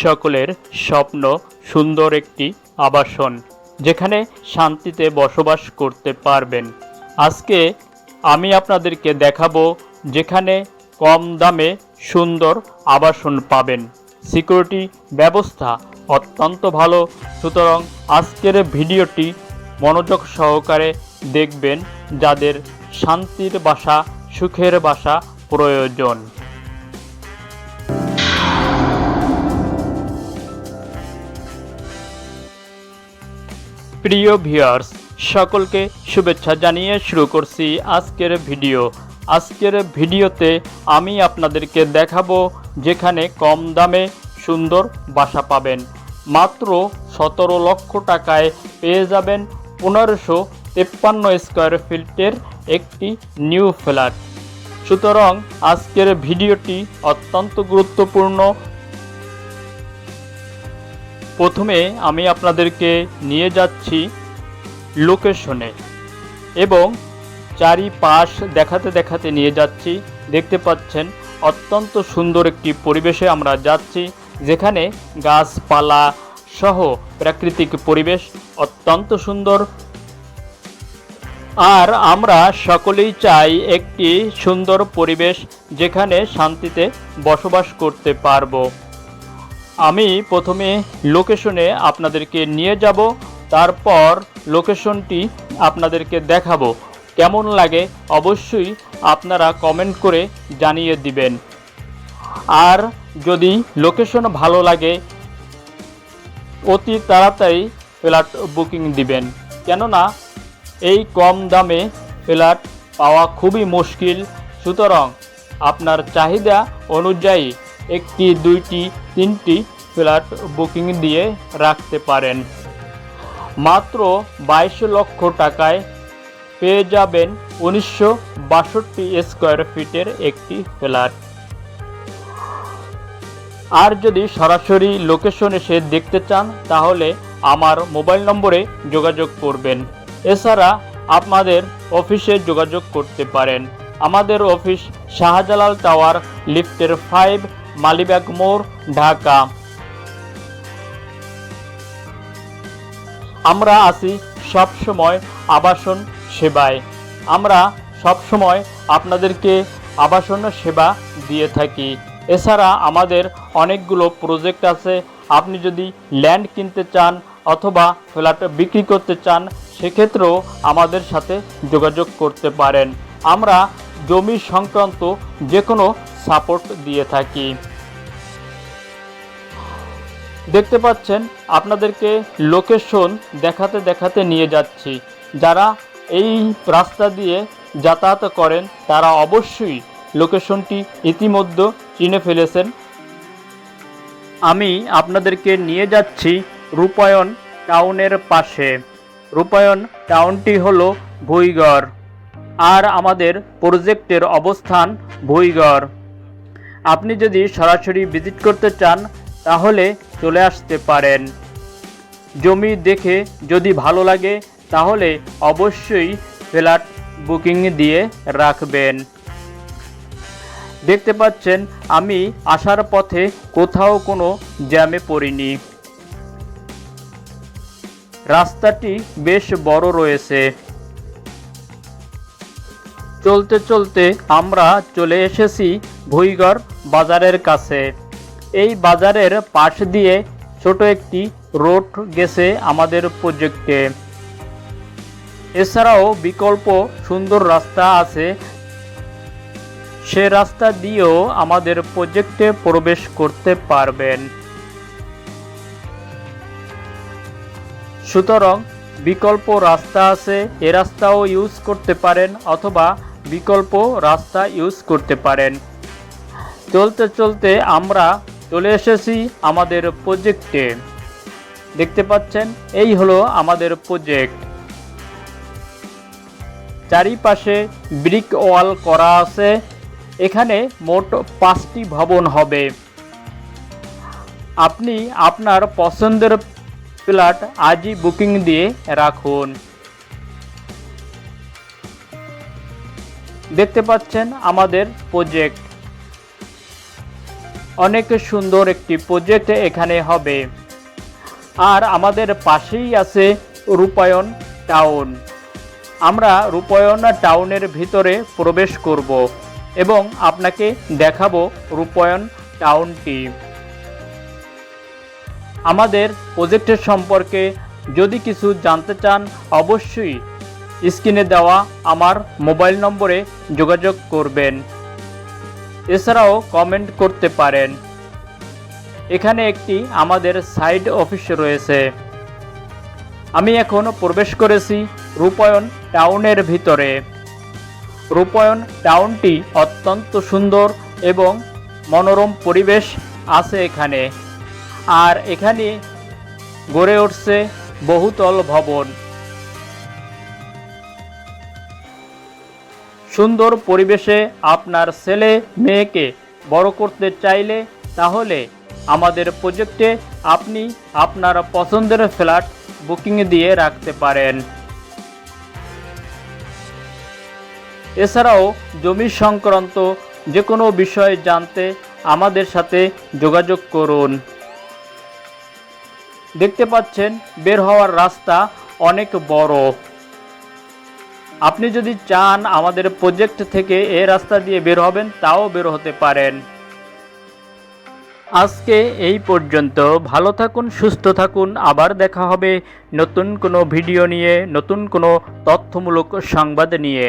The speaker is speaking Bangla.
সকলের স্বপ্ন সুন্দর একটি আবাসন, যেখানে শান্তিতে বসবাস করতে পারবেন। আজকে আমি আপনাদেরকে দেখাবো যেখানে কম দামে সুন্দর আবাসন পাবেন। সিকিউরিটি ব্যবস্থা অত্যন্ত ভালো, সুতরাং আজকের ভিডিওটি মনোযোগ সহকারে দেখবেন যাদের শান্তির বাসা, সুখের বাসা প্রয়োজন। প্রিয় ভিউয়ার্স, সকলকে শুভেচ্ছা জানিয়ে শুরু করছি আজকের ভিডিও। আজকের ভিডিওতে আমি আপনাদেরকে দেখাবো যেখানে কম দামে সুন্দর বাসা পাবেন। মাত্র সতেরো লক্ষ টাকায় পেয়ে যাবেন পনেরোশো তেপ্পান্ন স্কোয়ার ফিটের একটি নিউ ফ্ল্যাট। সুতরাং আজকের ভিডিওটি অত্যন্ত গুরুত্বপূর্ণ প্রথমে আমি আপনাদেরকে নিয়ে যাচ্ছি লোকেশনে এবং চারিপাশ দেখাতে দেখাতে নিয়ে যাচ্ছি। দেখতে পাচ্ছেন, অত্যন্ত সুন্দর একটি পরিবেশে আমরা যাচ্ছি, যেখানে গাছপালা সহ প্রাকৃতিক পরিবেশ অত্যন্ত সুন্দর। আর আমরা সকলেই চাই একটি সুন্দর পরিবেশ, যেখানে শান্তিতে বসবাস করতে পারব। আমি প্রথমে লোকেশনে আপনাদেরকে নিয়ে যাব, তারপর লোকেশনটি আপনাদেরকে দেখাবো। কেমন লাগে অবশ্যই আপনারা কমেন্ট করে জানিয়ে দিবেন। আর যদি লোকেশন ভালো লাগে, অতি তাড়াতাড়ি ফ্ল্যাট বুকিং দিবেন। কেননা, এই কম দামে ফ্ল্যাট পাওয়া খুবই মুশকিল। সুতরাং আপনার চাহিদা অনুযায়ী একটি, দুইটি, তিনটি ফ্ল্যাট বুকিং দিয়ে রাখতে পারেন। মাত্র বাইশ লক্ষ টাকায় পেয়ে যাবেন উনিশশো বাষট্টি স্কোয়ার ফিটের একটি ফ্ল্যাট। আর যদি সরাসরি লোকেশন এসে দেখতে চান, তাহলে আমার মোবাইল নম্বরে যোগাযোগ করবেন। এছাড়া আপনাদের অফিসে যোগাযোগ করতে পারেন। আমাদের অফিস শাহজালাল টাওয়ার, লিফটের ফাইভ মালিবাগ মোড়, ঢাকা। আমরা আছি সবসময় আবাসন সেবায়। আমরা সবসময় আপনাদেরকে আবাসন সেবা দিয়ে থাকি। এছাড়া আমাদের অনেকগুলো প্রজেক্ট আছে। আপনি যদি ল্যান্ড কিনতে চান অথবা ফ্ল্যাট বিক্রি করতে চান, সেক্ষেত্রেও আমাদের সাথে যোগাযোগ করতে পারেন। আমরা জমি সংক্রান্ত যে কোনো সাপোর্ট দিয়ে থাকি। দেখতে পাচ্ছেন, আপনাদেরকে লোকেশন দেখাতে দেখাতে নিয়ে যাচ্ছি। যারা এই রাস্তা দিয়ে যাতায়াত করেন, তারা অবশ্যই লোকেশনটি ইতিমধ্যে চিনে ফেলেছেন। আমি আপনাদেরকে নিয়ে যাচ্ছি রূপায়ণ টাউনের পাশে। রূপায়ণ টাউনটি হলো ভুইগড়, আর আমাদের প্রজেক্টের অবস্থান ভুইগড়। আপনি যদি সরাসরি ভিজিট করতে চান, তাহলে চলে আসতে পারেন। জমি দেখে যদি ভালো লাগে, তাহলে অবশ্যই ফ্ল্যাট বুকিং দিয়ে রাখবেন। দেখতে পাচ্ছেন, আমি আসার পথে কোথাও কোনো জ্যামে পড়িনি। রাস্তাটি বেশ বড় রয়েছে। চলতে চলতে আমরা চলে এসেছি ভুইগড় বাজারের কাছে। এই বাজারের পাশ দিয়ে ছোট একটি রোড গেছে আমাদের প্রজেক্টে। এছাড়াও বিকল্প সুন্দর রাস্তা আছে। সে রাস্তা দিয়েও আমাদের প্রজেক্টে প্রবেশ করতে পারবেন। সুতরাং বিকল্প রাস্তা আছে, এ রাস্তাও ইউজ করতে পারেন অথবা বিকল্প রাস্তা ইউজ করতে পারেন। চলতে চলতে আমরা চলে এসেছি আমাদের প্রজেক্টে দেখতে পাচ্ছেন, এই হলো আমাদের প্রজেক্ট চারিপাশে ব্রিক ওয়াল করা আছে। এখানে মোট পাঁচটি ভবন হবে। আপনি আপনার পছন্দের ফ্ল্যাট আজই বুকিং দিয়ে রাখুন। দেখতে পাচ্ছেন আমাদের প্রজেক্ট অনেক সুন্দর একটি প্রজেক্ট এখানে হবে। আর আমাদের পাশেই আছে রূপায়ণ টাউন আমরা রূপায়ণ টাউনের ভিতরে প্রবেশ করব এবং আপনাকে দেখাবো রূপায়ণ টাউনটি আমাদের প্রজেক্টের সম্পর্কে যদি কিছু জানতে চান, অবশ্যই স্ক্রিনে দেওয়া আমার মোবাইল নম্বরে যোগাযোগ করবেন। এছাড়াও কমেন্ট করতে পারেন। এখানে একটি আমাদের সাইড অফিস রয়েছে। আমি এখন প্রবেশ করেছি রূপায়ণ টাউনের ভিতরে। রূপায়ণ টাউনটি অত্যন্ত সুন্দর এবং মনোরম পরিবেশ আছে এখানে। আর এখানে গড়ে উঠছে বহুতল ভবন। সুন্দর পরিবেশে আপনার ছেলে, মেয়েকে বড় করতে চাইলে তাহলে আমাদের প্রজেক্টে আপনি আপনার পছন্দের ফ্ল্যাট বুকিং দিয়ে রাখতে পারেন। এছাড়াও জমি সংক্রান্ত যে কোনো বিষয় জানতে আমাদের সাথে যোগাযোগ করুন। দেখতে পাচ্ছেন, বের হওয়ার রাস্তা অনেক বড়। আপনি যদি চান আমাদের প্রজেক্ট থেকে এ রাস্তা দিয়ে বের হবেন, তাও বের হতে পারেন। আজকে এই পর্যন্ত। ভালো থাকুন, সুস্থ থাকুন। আবার দেখা হবে নতুন কোনো ভিডিও নিয়ে, নতুন কোনো তথ্যমূলক সংবাদ নিয়ে।